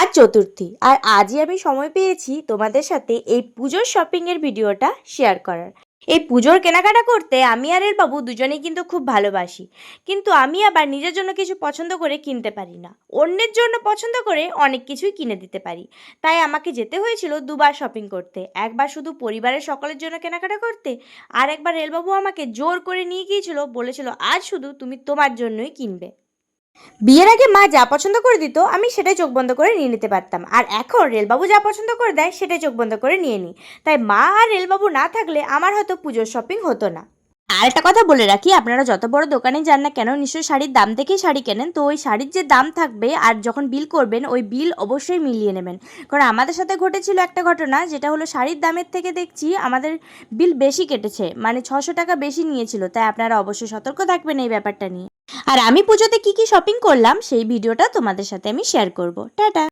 আজ চতুর্থী। আর আজই আমি সময় পেয়েছি তোমাদের সাথে এই পুজোর শপিংয়ের ভিডিওটা শেয়ার করার। এই পুজোর কেনাকাটা করতে আমি আর এর বাবু দুজনেই কিন্তু খুব ভালোবাসি। কিন্তু আমি আবার নিজের জন্য কিছু পছন্দ করে কিনতে পারি না। অন্যের জন্য পছন্দ করে অনেক কিছুই কিনে দিতে পারি। তাই আমাকে যেতে হয়েছিল দুবার শপিং করতে। একবার শুধু পরিবারের সকলের জন্য কেনাকাটা করতে, আর একবার রেলবাবু আমাকে জোর করে নিয়ে গিয়েছিল, বলেছিল, আজ শুধু তুমি তোমার জন্যই কিনবে। বিয়ের আগে মা যা পছন্দ করে দিত, আমি সেটাই চোখ বন্ধ করে নিয়ে নিতে পারতাম। আর এখন রেলবাবু যা পছন্দ করে দেয়, সেটাই চোখ বন্ধ করে নিয়ে নিই। তাই মা আর রেলবাবু না থাকলে আমার হয়তো পুজোর শপিং হতো না। আর একটা কথা বলে রাখি, আপনারা যত বড় দোকানে যান না কেন, নিশ্চয়ই শাড়ির দাম দেখেই শাড়ি কেনেন। তো ওই শাড়ির যে দাম থাকবে আর যখন বিল করবেন, ওই বিল অবশ্যই মিলিয়ে নেবেন। কারণ আমাদের সাথে ঘটেছিল একটা ঘটনা, যেটা হলো শাড়ির দামের থেকে দেখছি আমাদের বিল বেশি কেটেছে মানে ছশো টাকা বেশি নিয়েছিল, তাই আপনারা অবশ্যই সতর্ক থাকবেন এই ব্যাপারটা নিয়ে। আর আমি পুজোতে কি কি শপিং করলাম, সেই ভিডিওটা তোমাদের সাথে আমি শেয়ার করব। টাটা!